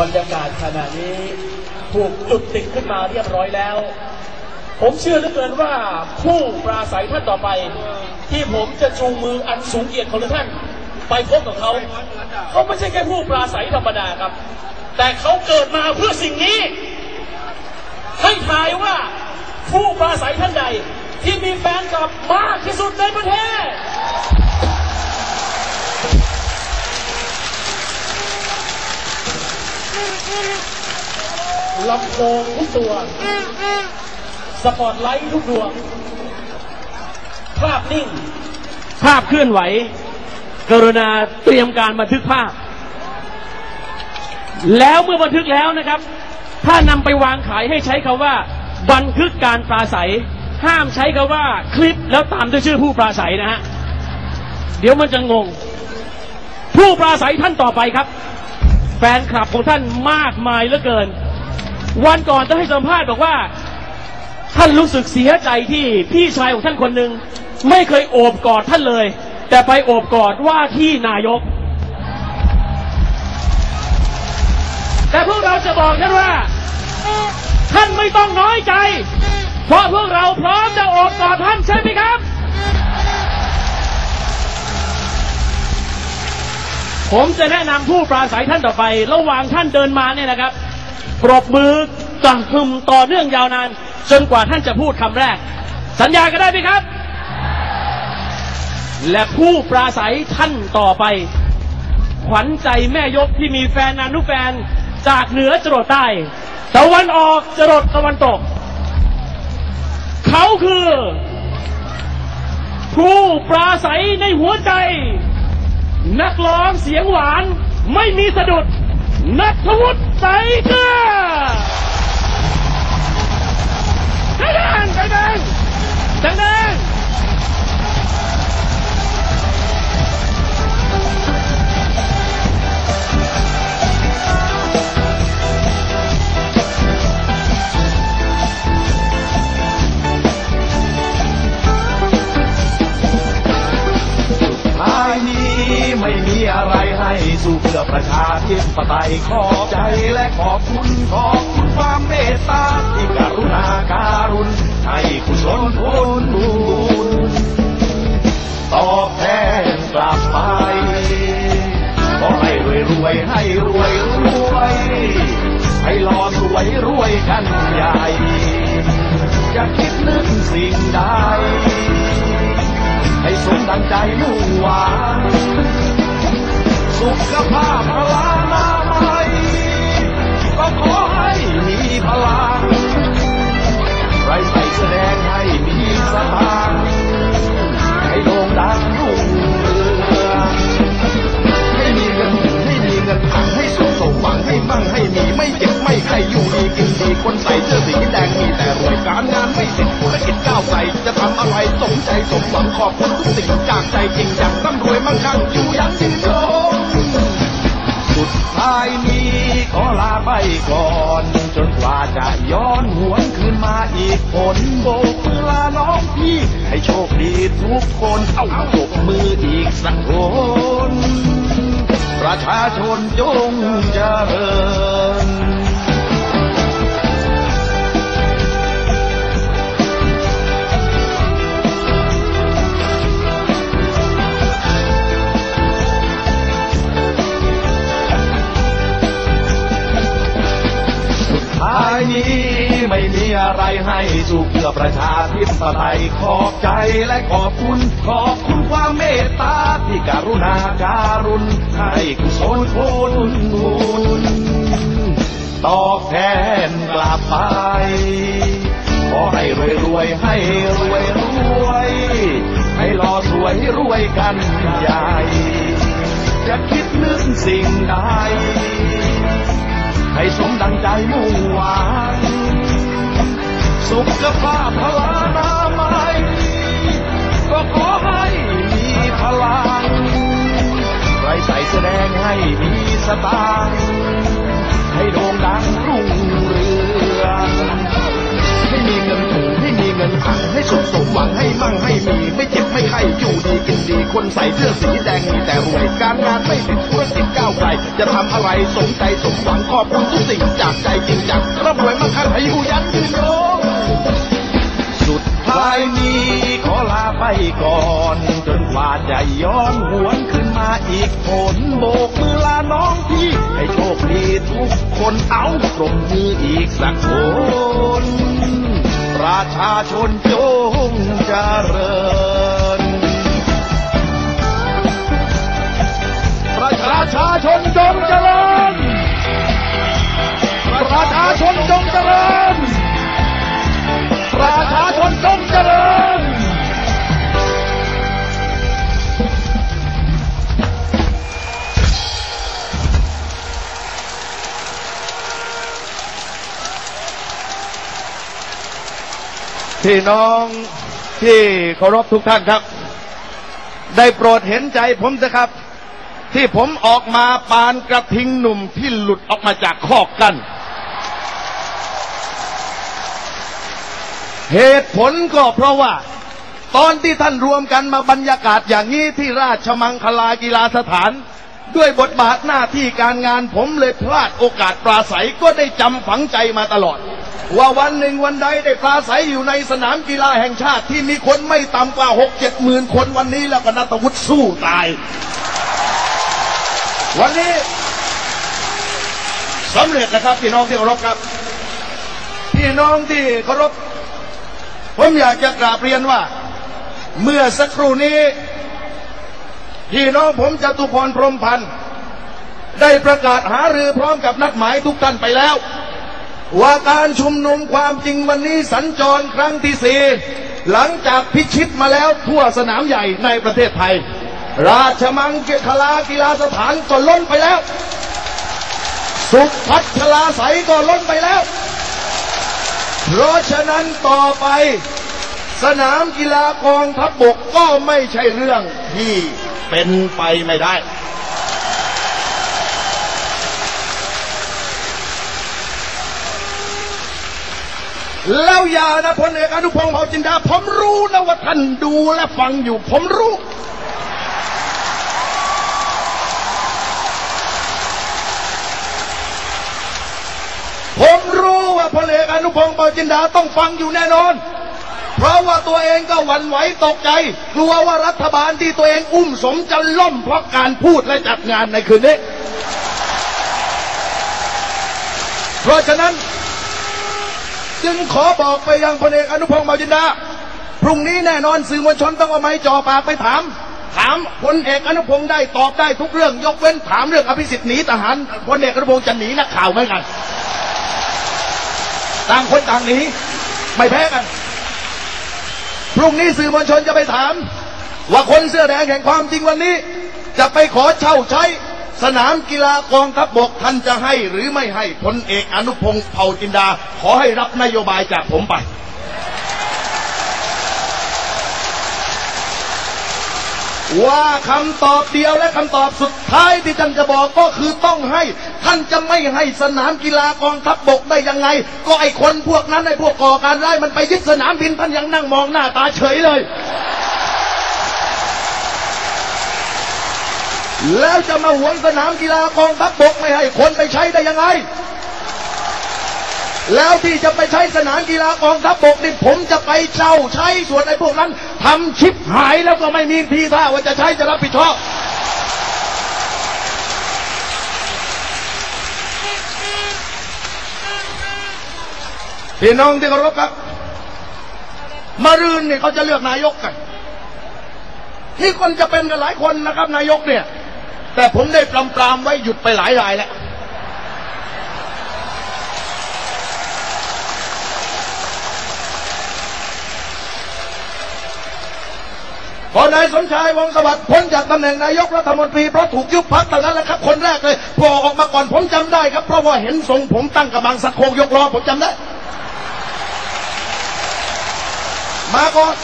บรรยากาศขณะนี้ถูกจุดติดขึ้นมาเรียบร้อยแล้ว ผมเชื่อเหลือเกินว่าผู้ปราศัยท่านต่อไป ที่ผมจะจูงมืออันสูงเกียรติของท่าน ไปพบกับเขา เขาไม่ใช่แค่ผู้ปราศัยธรรมดาครับ แต่เขาเกิดมาเพื่อสิ่งนี้ให้ทายว่าผู้ปราศัยท่านใด ที่มีแฟนคลับมากที่สุดในประเทศ ลำโพงทุกตัว สปอตไลท์ทุกดวง ภาพนิ่ง ภาพเคลื่อนไหว กรุณาเตรียมการบันทึกภาพ แล้วเมื่อบันทึกแล้วนะครับ ถ้านำไปวางขายให้ใช้คาว่า บันทึกการปราศัย ห้ามใช้คาว่าคลิปแล้วตามด้วยชื่อผู้ปราศัยนะฮะ เดี๋ยวมันจะงง ผู้ปราศัยท่านต่อไปครับ แฟนคลับของท่านมากมายเหลือเกิน วันก่อนต้องให้สัมภาษณ์บอกว่า ท่านรู้สึกเสียใจที่พี่ชายของท่านคนหนึ่งไม่เคยโอบกอดท่านเลย แต่ไปโอบกอดว่าที่นายก แต่พวกเราจะบอกท่านว่า ท่านไม่ต้องน้อยใจ เพราะพวกเราพร้อมจะโอบกอดท่านใช่ไหมครับ ผมจะแนะนำผู้ปราศัยท่านต่อไป ระหว่างท่านเดินมาเนี่ยนะครับปรบมือจังหึมต่อเนื่องยาวนาน จนกว่าท่านจะพูดคำแรก สัญญากันได้ไหมครับ และผู้ปราศัยท่านต่อไป ขวัญใจแม่ยกที่มีแฟนนานุแฟนจากเหนือจรดใต้ตะวันออกจรดตะวันตก เขาคือ ผู้ปราศัยในหัวใจ นักร้องเสียงหวานไม่มีสะดุด นัทวุฒิใสเกลือแดงแดงแดงแดงแดงท้ สู้เพื่อประชาธิปไตยขอบใจและขอบคุณขอบคุณความเมตตาที่กรุณาการุณให้กุศลผลบุญตอบแทนกลับไปขอให้รวยรวยให้รวยรวยให้รอรวยรวยกันใหญ่จะคิดนึกสิ่งใดให้สมดังใจมุ่งหวัง สุขภาพพลานามัยก็ขอให้มีพลังไรใส่แสดงให้มีสตางให้โด่งดังรุ่งเรืองให้มีเงินให้มีเงินถังให้สุขสมหวังให้มั่งให้มีไม่เจ็บไม่ไข้อยู่ดีกินดีคนใส่เสื้อสีแดงมีแต่รวยการงานไม่ติดธุรกิจก้าวไกลจะทำอะไรสมใจสมหวังขอบคุณทุกสิ่งจากใจจริงอย่างร่ำรวยมั่งคั่งอยู่อย่างสิ้นลมสุ ก่อน จนกว่าจะย้อนหวนคืนมาอีกผลโบกมือลาน้องพี่ ให้โชคดีทุกคน เอาปกมืออีกสักคนประชาชนจงเจริญ ไม่มีอะไรให้สู้เพื่อประชาธิปไตยขอบใจและขอบคุณ ขอบคุณความเมตตาที่กรุณาการุณให้กุศลผลบุญตอบแทนกลับไป ขอให้รวยรวยให้รวยรวย ให้รอสวยรวยกันใหญ่ จะคิดนึกสิ่งใดให้สมดังใจมุ่ง สุขภาพพลานามัยก็ขอให้มีพลังไรใส่แสดงให้มีสตางค์ให้โด่งดังรุ่งเรืองให้มีเงินถุงให้มีเงินถังให้สุขสมหวังให้มั่งให้มี ไม่เจ็บไม่ไข้อยู่ดีกินดีคนใส่เสื้อสีแดงมีแต่รวยการงานไม่ติดธุรกิจก้าวาวไกลจะทำอะไรสมใจสมหวังขอบคุณทุกสิ่งจากใจจริงจังร่ำรวยมั่งคั่งให้อยู่ยันยืนยง สุดท้ายนี้ขอลาไปก่อน จนกว่าจะย้อนหวนขึ้นมาอีกผลโบกมือลาน้องพี่ให้โชคดีทุกคนเอาปรบมืออีกสักคนประชาชนจงเจริญ พี่น้องที่เคารพทุกท่านครับ ได้โปรดเห็นใจผมเถอะครับ ที่ผมออกมาปานกระทิงหนุ่มที่หลุดออกมาจากคอกกัน เหตุผลก็เพราะว่า ตอนที่ท่านรวมกันมาบรรยากาศอย่างนี้ที่ราชมังคลากีฬาสถาน ด้วยบทบาทหน้าที่การงานผมเลยพลาดโอกาสปราศัยก็ได้จำฝังใจมาตลอด ว่าวันหนึ่งวันใดได้ปราศัยอยู่ในสนามกีฬาแห่งชาติที่มีคนไม่ต่ำกว่าหกเจ็ดหมื่นคนวันนี้แล้วก็นัตวุฒิสู้ตาย วันนี้สำเร็จนะครับพี่น้องที่เคารพครับ พี่น้องที่เคารพผมอยากจะกราบเรียนว่า เมื่อสักครู่นี้พี่น้องผมจตุพรพรมพันธ์ได้ประกาศหารือพร้อมกับนักหมายทุกท่านไปแล้ว ว่าการชุมนุมความจริงวันนี้สัญจรครั้งที่สี่หลังจากพิชิตมาแล้วทั่วสนามใหญ่ในประเทศไทย ราชมังคลากีฬาสถานก็ล้นไปแล้ว สุพัชลาใสก็ล้นไปแล้ว เพราะฉะนั้นต่อไป สนามกีฬากองทัพบบกก็ไม่ใช่เรื่องที่เป็นไปไม่ได้ แล้วอย่านะพลเอกอนุพงศ์เผ่าจินดา ผมรู้นะว่าท่านดูและฟังอยู่ ผมรู้ ผมรู้ว่าพลเอกอนุพงศ์เผ่าจินดาต้องฟังอยู่แน่นอน เพราะว่าตัวเองก็หวั่นไหวตกใจ กลัวว่ารัฐบาลที่ตัวเองอุ้มสมจะล่มเพราะการพูดและจัดงานในคืนนี้ เพราะฉะนั้น จึงขอบอกไปยังพลเอกอนุพงศ์เผ่าจินดา พรุ่งนี้แน่นอนสื่อมวลชนต้องเอาไม้จ่อปากไปถาม ถามพลเอกอนุพงศ์ได้ตอบได้ทุกเรื่อง ยกเว้นถามเรื่องอภิสิทธิ์หนีทหารพลเอกอนุพงศ์จะหนีนักข่าวไหมกันต่างคนต่างหนีไม่แพ้กัน พรุ่งนี้สื่อมวลชนจะไปถาม ว่าคนเสื้อแดงแห่งความจริงวันนี้ จะไปขอเช่าใช้ สนามกีฬากองทัพบกท่านจะให้หรือไม่ให้พลเอกอนุพงศ์เผ่าจินดา ขอให้รับนโยบายจากผมไป ว่าคำตอบเดียวและคำตอบสุดท้ายที่ท่านจะบอกก็คือต้องให้ ท่านจะไม่ให้สนามกีฬากองทัพบกได้ยังไง ก็ไอคนพวกนั้นไอพวกก่อการร้ายมันไปยึดสนามบินท่านยังนั่งมองหน้าตาเฉยเลย แล้วจะมาหวงสนามกีฬากองทัพบกไม่ให้คนไปใช้ได้ยังไง แล้วที่จะไปใช้สนามกีฬากองทัพบกนี่ผมจะไปเช่าใช้ส่วนไอ้พวกนั้นทำชิปหายแล้วก็ไม่มีทีท่าว่าจะใช้จะรับผิดชอบพี่น้องที่เคารพครับ มารืนเนี่ยเขาจะเลือกนายกกันนี่คนจะเป็นกันหลายคนนะครับ นายกเนี่ย แต่ผมได้ปรามปรามไว้หยุดไปหลายรายแล้ว พอนายสมชายวงสวัสดิ์พ้นจากตำแหน่งนายกรัฐมนตรีเพราะถูกยุบพักตอนนั้นแหละครับ คนแรกเลยพอออกมาก่อนผมจำได้ครับ เพราะว่าเห็นทรงผมตั้งกระบังสักโคกยกล้อผมจำได้ มาก่อน